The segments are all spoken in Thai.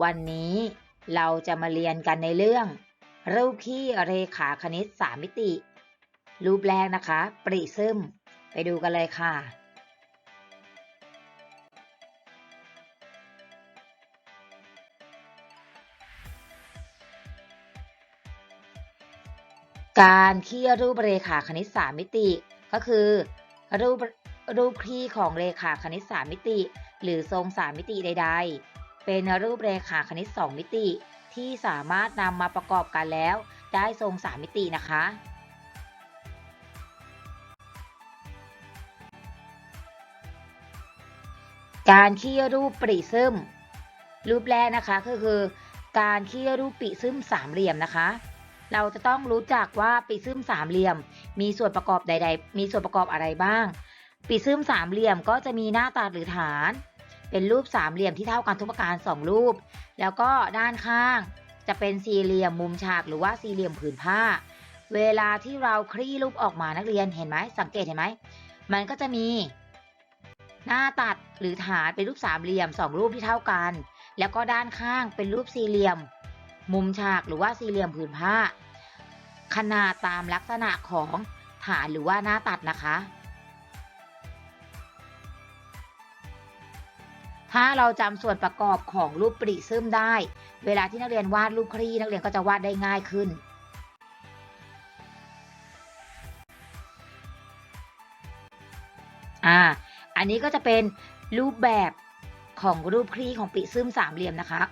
วันนี้เราจะมาเรียนกันในเรื่อง รูปขี้เรขาคณิต3มิติ รูปแรกนะคะ ปริซึม ไปดูกันเลยค่ะ การขี้รูปเรขาคณิต3มิติ ก็คือ รูปรูปคลี่ของเรขาคณิต3มิติ หรือทรง3มิติใด ๆ เป็นรูปเรขาคณิต 2 มิติ ที่สามารถนำมาประกอบกันแล้ว ได้ทรง 3 มิตินะคะ การขี้รูปปริซึมรูปแรกนะคะก็คือ การขี้รูปปริซึมสามเหลี่ยมนะคะ เราจะต้องรู้จักว่าปริซึมสามเหลี่ยม มีส่วนประกอบใด ๆ มีส่วนประกอบอะไรบ้างปริซึมสามเหลี่ยมก็จะมีหน้าตัดหรือฐาน เป็นรูปสามเหลี่ยมที่เท่ากันทุกประการสองรูป แล้วก็ด้านข้างจะเป็นสี่เหลี่ยมมุมฉากหรือว่าสี่เหลี่ยมผืนผ้า เวลาที่เราคลี่รูปออกมานักเรียนเห็นไหมสังเกตเห็นไหมมันก็จะมี หน้าตัดหรือฐานเป็นรูปสามเหลี่ยมสองรูปที่เท่ากัน แล้วก็ด้านข้างเป็นรูปสี่เหลี่ยม มุมฉากหรือว่าสี่เหลี่ยมผืนผ้า ขนาดตามลักษณะของฐานหรือว่าหน้าตัดนะคะ ถ้าเราจำส่วนประกอบของรูปปริซึมได้ เวลาที่นักเรียนวาดรูปคลี่นักเรียนก็จะวาดได้ง่ายขึ้น อ่า อันนี้ก็จะเป็นรูปแบบของรูปคลี่ของปริซึมสามเหลี่ยมนะคะ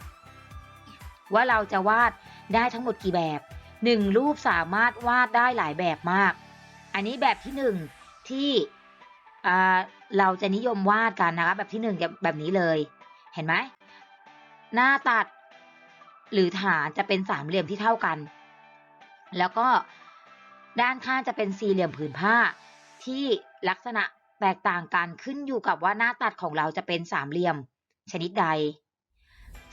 ว่าเราจะวาดได้ทั้งหมดกี่แบบหนึ่งรูปสามารถวาดได้หลายแบบมาก อันนี้แบบที่หนึ่งที่ เราจะนิยมวาดกันนะคะแบบที่หนึ่งแบบนี้เลย เห็นไหมหน้าตัดหรือฐานจะเป็นสามเหลี่ยมที่เท่ากัน แล้วก็ด้านข้างจะเป็นสี่เหลี่ยมผืนผ้า ที่ลักษณะแตกต่างกันขึ้นอยู่กับว่าหน้าตัดของเราจะเป็นสามเหลี่ยมชนิดใด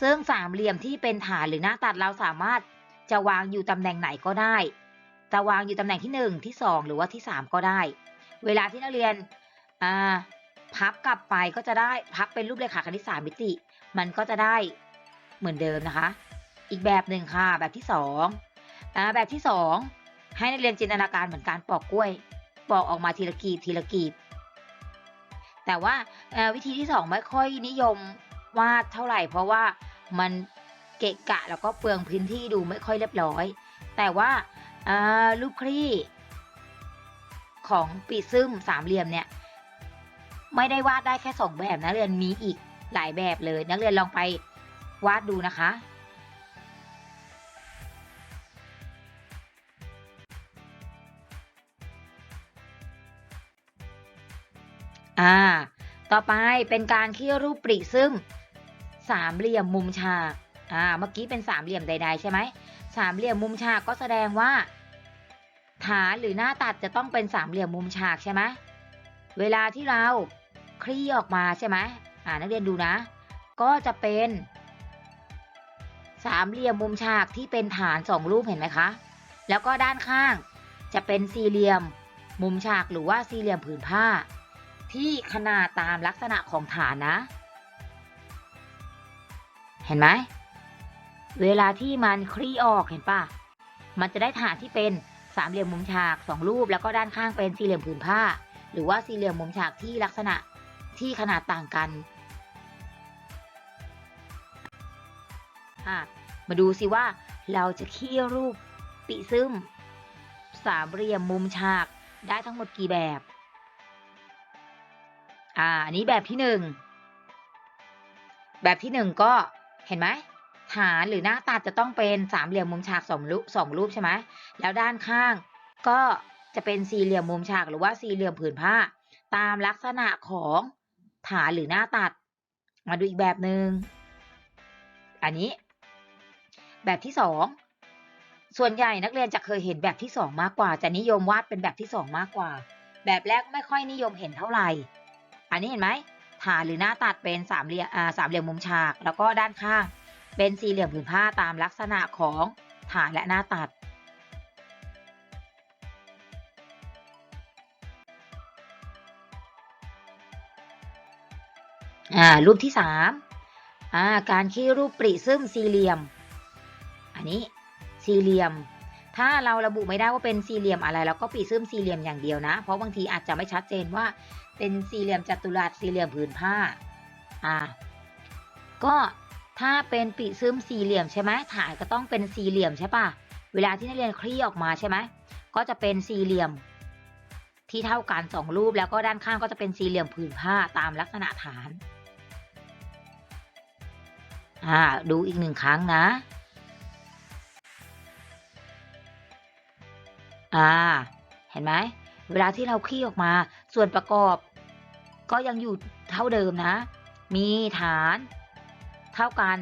ซึ่งสามเหลี่ยมที่เป็นฐานหรือหน้าตัดเราสามารถจะวางอยู่ตำแหน่งไหนก็ได้ จะวางอยู่ตำแหน่งที่หนึ่งที่สองหรือว่าที่สามก็ได้ เวลาที่นักเรียน อ่า พับกลับไปก็จะได้พับเป็นรูปเรขาคณิตสามมิติ มันก็จะได้เหมือนเดิมนะคะ อีกแบบหนึ่งค่ะแบบที่สองอ่าแบบที่สองให้นักเรียนจินตนาการเหมือนการปอกกล้วย ปอกออกมาทีละกีบทีละกีบ แต่ว่าวิธีที่สองไม่ค่อยนิยมวาดเท่าไหร่ เพราะว่ามันเกะกะแล้วก็เปลืองพื้นที่ดูไม่ค่อยเรียบร้อย แต่ว่าลูกคลี่ของปีซึมสามเหลี่ยมเนี่ย ไม่ได้วาดได้แค่สองแบบนะเรียนมีอีกหลายแบบเลย นักเรียนลองไปวาดดูนะคะ อ่า ต่อไปเป็นการขี้รูปปริซึมสามเหลี่ยมมุมฉาก อ่า เมื่อกี้เป็นสามเหลี่ยมใด ๆ ใช่ไหม สามเหลี่ยมมุมฉากก็แสดงว่า ฐานหรือหน้าตัดจะต้องเป็นสามเหลี่ยมมุมฉากใช่ไหม เวลาที่เราคลี่ออกมาใช่ไหมอ่านักเรียนดูนะ ก็จะเป็นสามเหลี่ยมมุมฉากที่เป็นฐานสองรูปเห็นไหมคะ แล้วก็ด้านข้างจะเป็นสี่เหลี่ยมมุมฉากหรือว่าสี่เหลี่ยมผืนผ้า ที่ขนาดตามลักษณะของฐานนะ เห็นไหม เวลาที่มันคลี่ออกเห็นปะมันจะได้ฐานที่เป็นสามเหลี่ยมมุมฉากสองรูป แล้วก็ด้านข้างเป็นสี่เหลี่ยมผืนผ้า หรือว่าสี่เหลี่ยมมุมฉากที่ลักษณะที่ขนาดต่างกัน มาดูสิว่าเราจะขี้รูปปิซึมสามเหลี่ยมมุมฉากได้ทั้งหมดกี่แบบ อ่า อันนี้แบบที่หนึ่ง แบบที่หนึ่งก็เห็นไหมฐานหรือหน้าตัดจะต้องเป็นสามเหลี่ยมมุมฉากสองรูปสองรูปใช่ไหมแล้วด้านข้างก็ จะเป็นสี่เหลี่ยมมุมฉากหรือว่าสี่เหลี่ยมผืนผ้า ตามลักษณะของฐานหรือหน้าตัด มาดูอีกแบบหนึ่งอันนี้ แบบที่สองส่วนใหญ่นักเรียนจะเคยเห็นแบบที่สองมากกว่า จะนิยมวาดเป็นแบบที่สองมากกว่า แบบแรกไม่ค่อยนิยมเห็นเท่าไหร่ อันนี้เห็นไหมฐานหรือหน้าตัดเป็นสามเหลี่ยมสามเหลี่ยมมุมฉาก แล้วก็ด้านข้าง เป็นสี่เหลี่ยมผืนผ้าตามลักษณะของฐานและหน้าตัด อ่ารูปที่สามอ่าการขี้รูปปริซึมสี่เหลี่ยม อันนี้สี่เหลี่ยม ถ้าเราระบุไม่ได้ว่าเป็นสี่เหลี่ยมอะไรเราก็ปริซึมสี่เหลี่ยมอย่างเดียวนะ เพราะบางทีอาจจะไม่ชัดเจนว่าเป็นสี่เหลี่ยมจัตุรัสสี่เหลี่ยมผืนผ้าอ่าก็ถ้าเป็นปริซึมสี่เหลี่ยมใช่ไหมฐานก็ต้องเป็นสี่เหลี่ยมใช่ปะเวลาที่นักเรียนคลี่ออกมาใช่ไหมก็จะเป็นสี่เหลี่ยม ที่เท่ากันสองรูปแล้วก็ด้านข้างก็จะเป็นสี่เหลี่ยมผืนผ้าตามลักษณะฐาน อ่าดูอีกหนึ่งครั้งนะ อ่า เห็นไหม เวลาที่เราคลี่ออกมา ส่วนประกอบ ก็ยังอยู่เท่าเดิมนะ มีฐาน เท่ากัน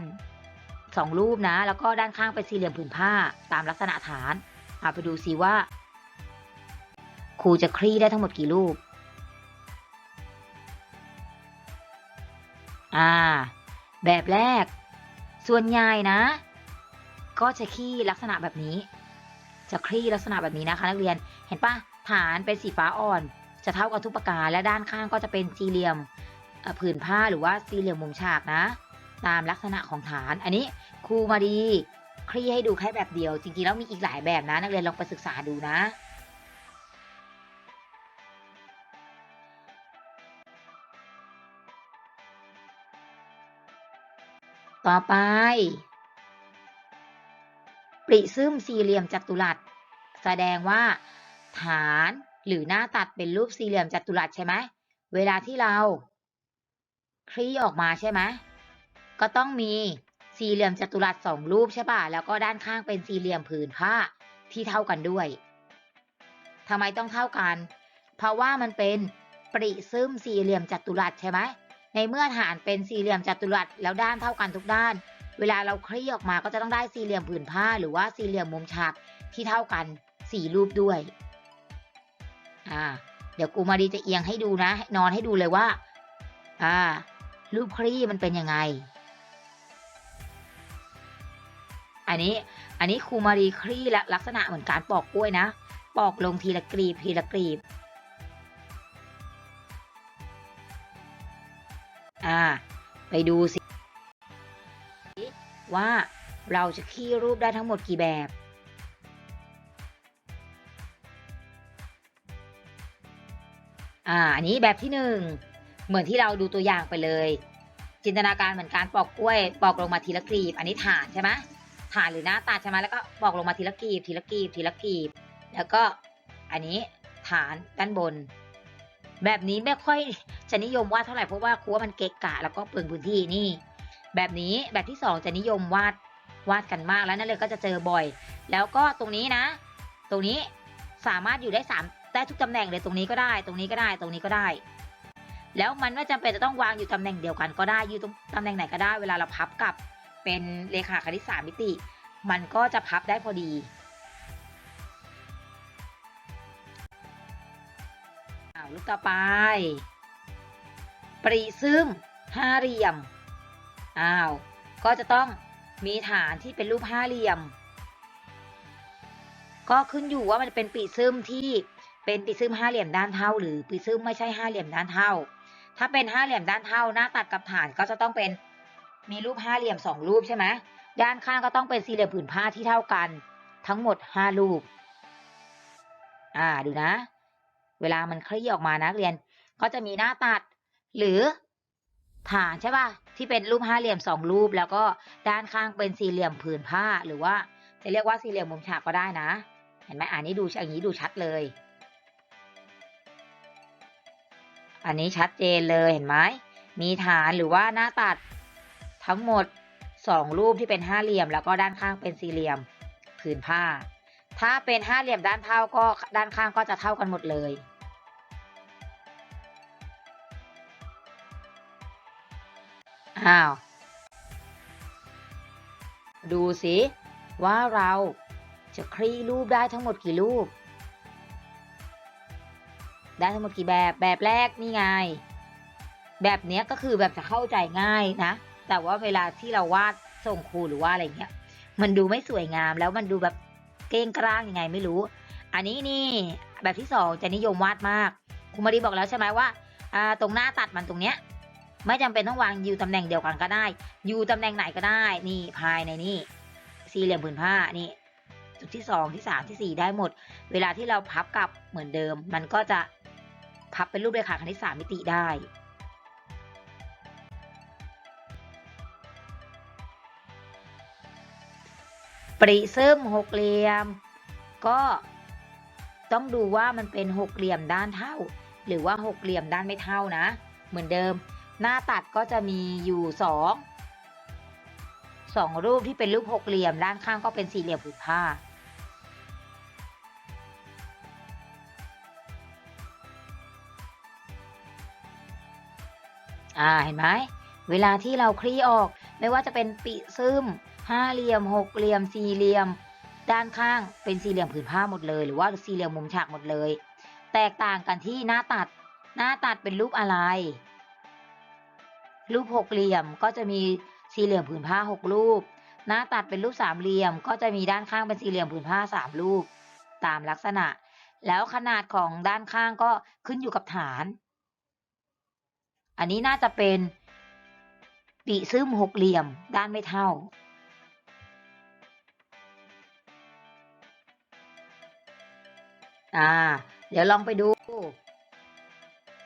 สองรูปนะ แล้วก็ด้านข้างเป็นสี่เหลี่ยมผืนผ้าตามลักษณะฐานเอาไปดูซิว่า ครูจะคลี่ได้ทั้งหมดกี่รูป อ่า แบบแรก ส่วนใหญ่นะ ก็จะคลี่ลักษณะแบบนี้ จะคลี่ลักษณะแบบนี้นะคะนักเรียนเห็นปะฐานเป็นสีฟ้าอ่อน จะเท่ากับทุกประการและด้านข้างก็จะเป็นสี่เหลี่ยมผืนผ้าหรือว่าสี่เหลี่ยมมุมฉากนะ ตามลักษณะของฐานอันนี้ครูมาดีคลี่ให้ดูแค่แบบเดียว จริงๆแล้วมีอีกหลายแบบนะ นักเรียนลองไปศึกษาดูนะ ต่อไป ปริซึมสี่เหลี่ยมจัตุรัส แสดงว่า ฐานหรือหน้าตัดเป็นรูปสี่เหลี่ยมจัตุรัสใช่ไหม เวลาที่เรา คลี่ออกมาใช่ไหม ก็ต้องมีสี่เหลี่ยมจัตุรัสสองรูปใช่ป่ะ แล้วก็ด้านข้างเป็นสี่เหลี่ยมผืนผ้าที่เท่ากันด้วย ทำไมต้องเท่ากัน เพราะว่ามันเป็นปริซึมสี่เหลี่ยมจัตุรัสใช่ไหม ในเมื่อฐานเป็นสี่เหลี่ยมจัตุรัสแล้วด้านเท่ากันทุกด้าน เวลาเราคลี่ออกมาก็จะต้องได้สี่เหลี่ยมผืนผ้า หรือว่าสี่เหลี่ยมมุมฉากที่เท่ากันสี่รูปด้วยอ่าเดี๋ยวกูมาดีจะเอียงให้ดูนะ นอนให้ดูเลยว่า อ่า รูปคลี่มันเป็นยังไง อันนี้ อันนี้ครูมารีคลี่และลักษณะเหมือนการปอกกล้วยนะ ปอกลงทีละกรีบทีละกรีบ อ่า ไปดูสิ ว่าเราจะขี้รูปได้ทั้งหมดกี่แบบ อ่า อันนี้แบบที่หนึ่ง เหมือนที่เราดูตัวอย่างไปเลย จินตนาการเหมือนการปอกกล้วย ปอกลงมาทีละกรีบ อันนี้ฐานใช่ไหมฐานหรือหน้าตัดใช่ไหมแล้วก็ปอกลงมาทีละกรีบ ทีละกรีบ ทีละกรีบ แล้วก็อันนี้ฐานด้านบน แบบนี้ไม่ค่อยจะนิยมวาดเท่าไหร่เพราะว่าครูว่ามันเกะกะ แล้วก็เปลืองพื้นที่นี่ แบบนี้แบบที่สองจะนิยมวาดวาดกันมากแล้วนั่นเลยก็จะเจอบ่อย แล้วก็ตรงนี้นะ ตรงนี้สามารถอยู่ได้สามได้ทุกตำแหน่งเลยตรงนี้ก็ได้ ตรงนี้ก็ได้ตรงนี้ก็ได้ แล้วมันไม่จำเป็นจะต้องวางอยู่ตำแหน่งเดียวกันก็ได้อยู่ตรงตำแหน่งไหนก็ได้เวลาเราพับกลับเป็นเลขาคณิตสามมิติ มันก็จะพับได้พอดี รูปต่อไป ปริซึมห้าเหลี่ยม อ้าว ก็จะต้องมีฐานที่เป็นรูปห้าเหลี่ยม ก็ขึ้นอยู่ว่ามันเป็นปีซึมที่เป็นปีซึมห้าเหลี่ยมด้านเท่า หรือปีซึมไม่ใช่ห้าเหลี่ยมด้านเท่า ถ้าเป็นห้าเหลี่ยมด้านเท่า หน้าตัดกับฐานก็จะต้องเป็นมีรูปห้าเหลี่ยมสองรูปใช่ไหมด้านข้างก็ต้องเป็นสี่เหลี่ยมผืนผ้าที่เท่ากัน ทั้งหมดห้ารูป อ่าดูนะ เวลามันคลี่ออกมานะักเรียน ก็จะมีหน้าตัดหรือฐานใช่ป่ะที่เป็นรูปห้าเหลี่ยมสองรูป แล้วก็ด้านข้างเป็นสี่เหลี่ยมผืนผ้า หรือว่าจะเรียกว่าสี่เหลี่ยมมุมฉากก็ได้นะ เห็นไหมอันนี้ดูอย่างนี้ดูชัดเลย อันนี้ชัดเจนเลยเห็นไหมมีฐานหรือว่าหน้าตัดทั้งหมดสองรูปที่เป็นห้าเหลี่ยม แล้วก็ด้านข้างเป็นสี่เหลี่ยมผืนผ้า ถ้าเป็นห้าเหลี่ยมด้านเท่าก็ด้านข้างก็จะเท่ากันหมดเลย อ้าว ดูสิว่าเราจะคลี่รูปได้ทั้งหมดกี่รูป ได้ทั้งหมดกี่แบบแบบแรกนี่ไง แบบเนี้ยก็คือแบบจะเข้าใจง่ายนะ แต่ว่าเวลาที่เราวาดส่งครูหรือว่าอะไรเงี้ย มันดูไม่สวยงามแล้วมันดูแบบ เก้งกร้างยังไงไม่รู้ อันนี้นี่แบบที่สองจะนิยมวาดมากครูมารีบอกแล้วใช่ไหมว่าตรงหน้าตัดมันตรงเนี้ยไม่จำเป็นต้องวางอยู่ตำแหน่งเดียวกันก็ได้ อยู่ตำแหน่งไหนก็ได้ นี่ภายในนี่สี่เหลี่ยมผืนผ้านี่จุดที่สองที่สามที่สี่ได้หมด เวลาที่เราพับกลับเหมือนเดิม มันก็จะพับเป็นรูปเรขาคณิตสามมิติได้ ริซึมหกเหลี่ยม ก็ต้องดูว่ามันเป็นหกเหลี่ยมด้านเท่า หรือว่าหกเหลี่ยมด้านไม่เท่านะ เหมือนเดิม หน้าตัดก็จะมีอยู่สองสองรูปที่เป็นรูปหกเหลี่ยมด้านข้างก็เป็นสี่เหลี่ยมผืนผ้าอ่าเห็นไหมเวลาที่เราคลี่ออกไม่ว่าจะเป็นปิซึม ห้าเหลี่ยมหกเหลี่ยมสี่เหลี่ยม ด้านข้างเป็นสี่เหลี่ยมผืนผ้าหมดเลย หรือว่าสี่เหลี่ยมมุมฉากหมดเลย แตกต่างกันที่หน้าตัด หน้าตัดเป็นรูปอะไร รูปหกเหลี่ยมก็จะมีสี่เหลี่ยมผืนผ้าหกรูป หน้าตัดเป็นรูปสามเหลี่ยม ก็จะมีด้านข้างเป็นสี่เหลี่ยมผืนผ้าสามรูป ตามลักษณะ แล้วขนาดของด้านข้างก็ขึ้นอยู่กับฐาน อันนี้น่าจะเป็นปีซึมหกเหลี่ยมด้านไม่เท่า อ่า เดี๋ยวลองไปดู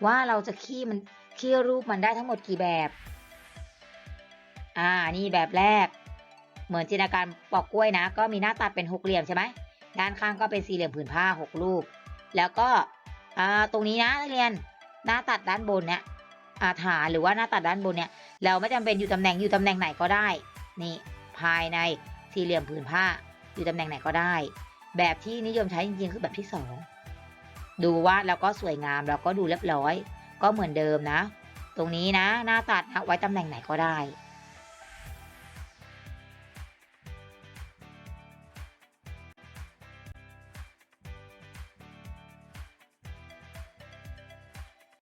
ว่าเราจะขี้มันขี้รูปมันได้ทั้งหมดกี่แบบ อ่า นี่แบบแรก เหมือนจินตนาการปอกกล้วยนะ ก็มีหน้าตัดเป็นหกเหลี่ยมใช่ไหม ด้านข้างก็เป็นสี่เหลี่ยมผืนผ้าหกรูปแล้วก็ อ่า ตรงนี้นะนักเรียน หน้าตัดด้านบนเนี่ยอาฐานหรือว่าหน้าตัดด้านบนเนี่ย เราไม่จำเป็นอยู่ตำแหน่งอยู่ตำแหน่งไหนก็ได้ นี่ ภายในสี่เหลี่ยมผืนผ้า อยู่ตำแหน่งไหนก็ได้ แบบที่นิยมใช้จริงๆคือแบบที่สองดูวาดแล้วก็สวยงามแล้วก็ดูเรียบร้อย ก็เหมือนเดิมนะ ตรงนี้นะ หน้าตัดนะไว้ตำแหน่งไหนก็ได้